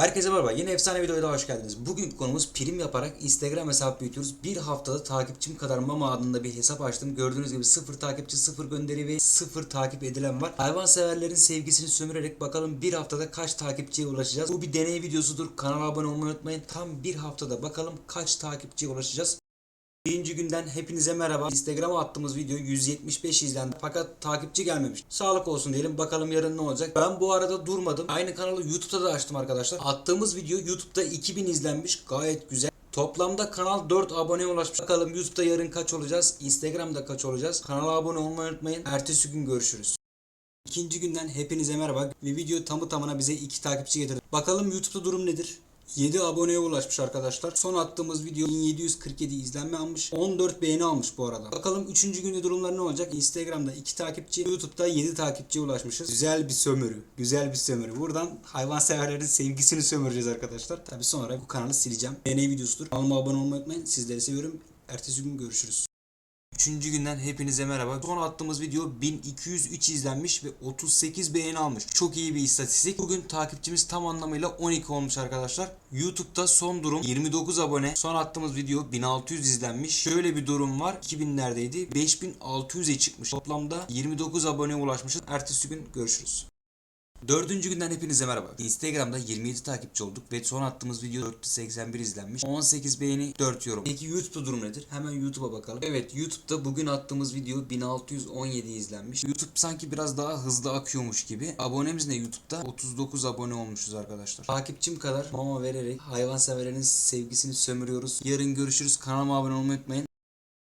Herkese merhaba. Yine efsane videoya hoş geldiniz. Bugün konumuz prim yaparak Instagram hesabı büyütüyoruz. Bir haftada takipçim kadar mama adında bir hesap açtım. Gördüğünüz gibi sıfır takipçi, sıfır gönderi ve sıfır takip edilen var. Hayvan severlerin sevgisini sömürerek bakalım bir haftada kaç takipçiye ulaşacağız. Bu bir deney videosudur. Kanala abone olmayı unutmayın. Tam bir haftada bakalım kaç takipçiye ulaşacağız. Birinci günden hepinize merhaba. Instagram'a attığımız video 175 izlendi fakat takipçi gelmemiş. Sağlık olsun diyelim bakalım yarın ne olacak. Ben bu arada durmadım. Aynı kanalı YouTube'da da açtım arkadaşlar. Attığımız video YouTube'da 2000 izlenmiş. Gayet güzel. Toplamda kanal 4 aboneye ulaşmış. Bakalım YouTube'da yarın kaç olacağız? Instagram'da kaç olacağız? Kanala abone olmayı unutmayın. Ertesi gün görüşürüz. İkinci günden hepinize merhaba. Ve video tamı tamına bize 2 takipçi getirdi. Bakalım YouTube'da durum nedir? 7 aboneye ulaşmış arkadaşlar. Son attığımız video 1747 izlenme almış. 14 beğeni almış bu arada. Bakalım 3. günde durumlar ne olacak? Instagram'da 2 takipçi, YouTube'da 7 takipçiye ulaşmışız. Güzel bir sömürü. Güzel bir sömürü. Buradan hayvan severlerin sevgisini sömüreceğiz arkadaşlar. Tabi sonra bu kanalı sileceğim. Deney videosudur. Kanalıma abone olmayı unutmayın. Sizleri seviyorum. Ertesi gün görüşürüz. Üçüncü günden hepinize merhaba. Son attığımız video 1203 izlenmiş ve 38 beğeni almış. Çok iyi bir istatistik. Bugün takipçimiz tam anlamıyla 12 olmuş arkadaşlar. YouTube'da son durum 29 abone. Son attığımız video 1600 izlenmiş. Şöyle bir durum var. 2000'lerdeydi. 5600'e çıkmış. Toplamda 29 aboneye ulaşmışız. Ertesi gün görüşürüz. Dördüncü günden hepinize merhaba. Instagram'da 27 takipçi olduk ve son attığımız video 481 izlenmiş. 18 beğeni 4 yorum. Peki YouTube'da durum nedir? Hemen YouTube'a bakalım. Evet YouTube'da bugün attığımız video 1617 izlenmiş. YouTube sanki biraz daha hızlı akıyormuş gibi. Abonemiz ne YouTube'da? 39 abone olmuşuz arkadaşlar. Takipçim kadar mama vererek hayvanseverlerin sevgisini sömürüyoruz. Yarın görüşürüz. Kanalıma abone olmayı unutmayın.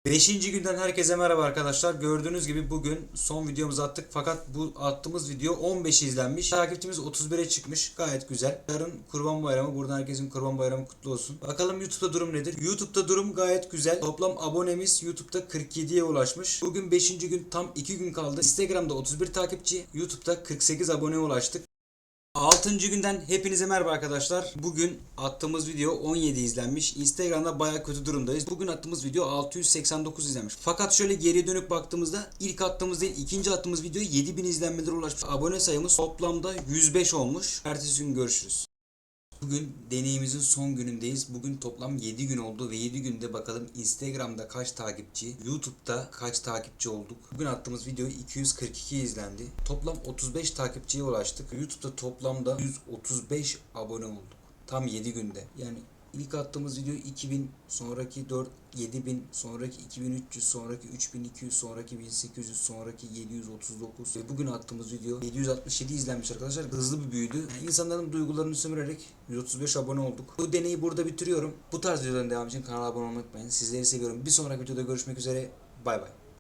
Beşinci günden herkese merhaba arkadaşlar. Gördüğünüz gibi bugün son videomuzu attık fakat bu attığımız video 15 izlenmiş. Takipçimiz 31'e çıkmış. Gayet güzel. Yarın Kurban Bayramı. Buradan herkesin Kurban Bayramı kutlu olsun. Bakalım YouTube'da durum nedir? YouTube'da durum gayet güzel. Toplam abonemiz YouTube'da 47'ye ulaşmış. Bugün 5. gün tam 2 gün kaldı. Instagram'da 31 takipçi, YouTube'da 48 aboneye ulaştık. 6. günden hepinize merhaba arkadaşlar. Bugün attığımız video 17 izlenmiş. Instagram'da baya kötü durumdayız. Bugün attığımız video 689 izlenmiş. Fakat şöyle geriye dönüp baktığımızda ilk attığımız değil ikinci attığımız video 7000 izlenmelere ulaşmış. Abone sayımız toplamda 105 olmuş. Ertesi gün görüşürüz. Bugün deneyimizin son günündeyiz. Bugün toplam 7 gün oldu ve 7 günde bakalım Instagram'da kaç takipçi, YouTube'da kaç takipçi olduk. Bugün attığımız video 242 izlendi. Toplam 35 takipçiye ulaştık. YouTube'da toplamda 135 abone olduk. Tam 7 günde. Yani ilk attığımız video 2000, sonraki 4 7000, sonraki 2300, sonraki 3200, sonraki 1800, sonraki 739 ve bugün attığımız video 767 izlenmiş arkadaşlar. Hızlı bir büyüdü. Yani insanların duygularını sömürerek 135 abone olduk. Bu deneyi burada bitiriyorum. Bu tarz videoların devamı için kanala abone olmayı unutmayın. Sizleri seviyorum. Bir sonraki videoda görüşmek üzere. Bay bay.